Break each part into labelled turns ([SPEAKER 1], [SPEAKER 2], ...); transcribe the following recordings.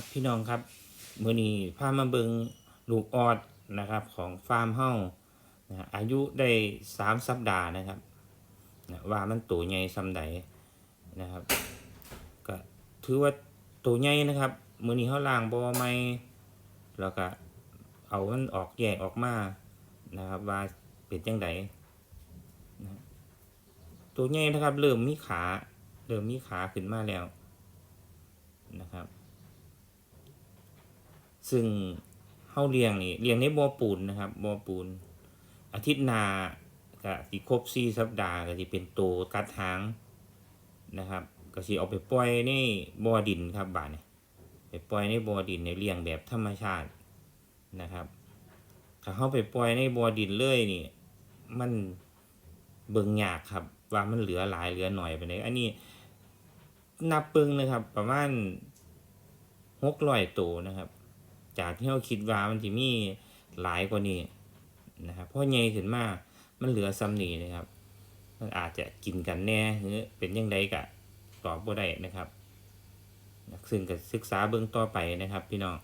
[SPEAKER 1] ครับพี่น้องครับมื้อนี้พามาเบิงลูกออดนะครับของฟาร์มเฮ้านะอายุได้สามสัปดาห์นะครับนะว่ามันตัวใหญ่ซำใดนะครับ ก็ถือว่าตัวใหญ่นะครับมื้อนี้เฮาล้างบอใหม่แล้วก็เอามันออกแยกออกมานะครับว่าเป็นจังไดนะตัวใหญ่นะครับ เริ่มมีขา เริ่มมีขาขึ้นมาแล้วนะครับ ซึ่งเฮาเลี้ยงนี่เลี้ยงในบ่อปูนนะครับบ่อปูน อาทิตย์หน้าก็สิครบ4สัปดาห์ก็สิเป็นโตกัดหางนะครับก็สิเอาไปปล่อยในบ่อดินครับบาดนี้ไปปล่อยในบ่อดินในเลี้ยงแบบธรรมชาตินะครับถ้าเฮาไปปล่อยในบ่อดินเลยนี่ มันเบิ่งยากครับ ว่ามันเหลือหลายเหลือหน่อยไปไหนอันนี้นับเบิ่งเลยครับ ประมาณ600ตัวนะครับ จากที่เราคิดว่ามันจะมีหลายกว่านี้นะครับเพราะใหญ่ขึ้นมามันเหลือซ้ำนี้นะครับ มันอาจจะกินกันแน่หรือเป็นยังไงกะตอบบ่ได้นะครับ ซึ่งก็ศึกษาเบื้องต่อไปนะครับ พี่น้อง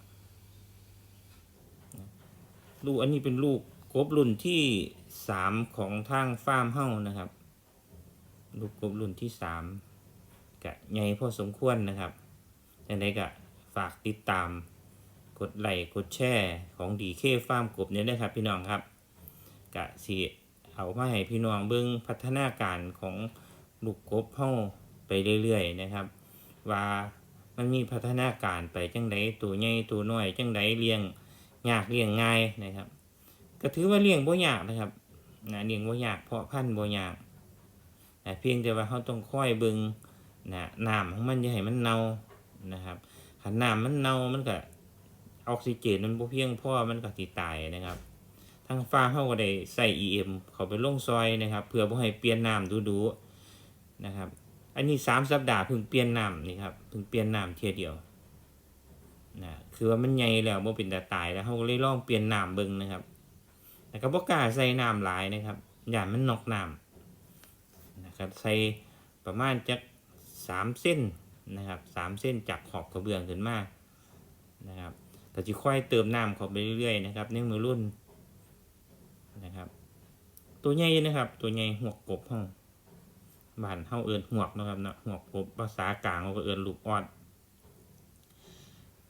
[SPEAKER 1] ลูกอันนี้เป็นลูกกบรุ่นที่สามของทางฟาร์มเฮ้านะครับ ลูกกบรุ่นที่สามกะใหญ่พอสมควรนะครับยังไงก็ฝากติดตาม กดไลค์กดแชร์ของดีเคฟาร์มกบเนี่ยนะครับพี่น้องครับกะสิเอามาให้พี่น้องเบิ่งพัฒนาการของลูกกบเฮาไปเรื่อยๆนะครับ ว่ามันมีพัฒนาการไปจังไดตัวใหญ่ตัวน้อยจังไดเลี้ยงยากเลี้ยงง่ายนะครับ ก็ถือว่าเลี้ยงบ่ยากนะครับนะเลี้ยงบ่ยากเพราะพันธุ์บ่ยากแต่เพียงแต่ว่าเขาต้องคอยเบิงนะน้ำของมันอย่าให้มันเน่านะครับถ้าน้ำมันเน่ามันก็ ออกซิเจนมันบ่เพียงพอมันก็สิตายนะครับทางฟ้าเฮาก็ได้ใส่ EM เข้าไปลงซอยนะครับ เพื่อบ่ให้เปลี่ยนน้ำดูๆนะครับ อันนี้สามสัปดาห์เพิ่งเปลี่ยนน้ำนี่ครับเพิ่งเปลี่ยนน้ำเที่ยเดียวนะคือว่ามันใหญ่แล้วบ่เป็นตาตายแล้วเฮาก็เลยลองเปลี่ยนน้ำเบิ่งนะครับแต่ก็บ่กล้าใส่น้ำหลายนะครับอย่ามันนอกน้ำนะครับใส่ประมาณจักสามเส้นนะครับสามเส้นจากขอบกระเบื้องขึ้นมานะครับ ก็จะค่อยเติมน้ำเข้าไปเรื่อยๆนะครับในมือรุ่นนะครับ ตัวใหญ่นะครับ ตัวใหญ่หัวกกบห้องบ้านเฮาเอินหัวกนะครับเนาะหัวกกบภาษากลางเราก็เอินลูกออด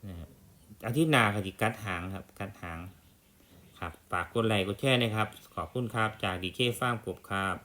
[SPEAKER 1] นะครับอาทิตย์หน้าก็จะกัดหางครับ กัดหางครับฝากกดไลค์กดแชร์นะครับ ขอบคุณครับจากดีเคฟาร์มกบครับ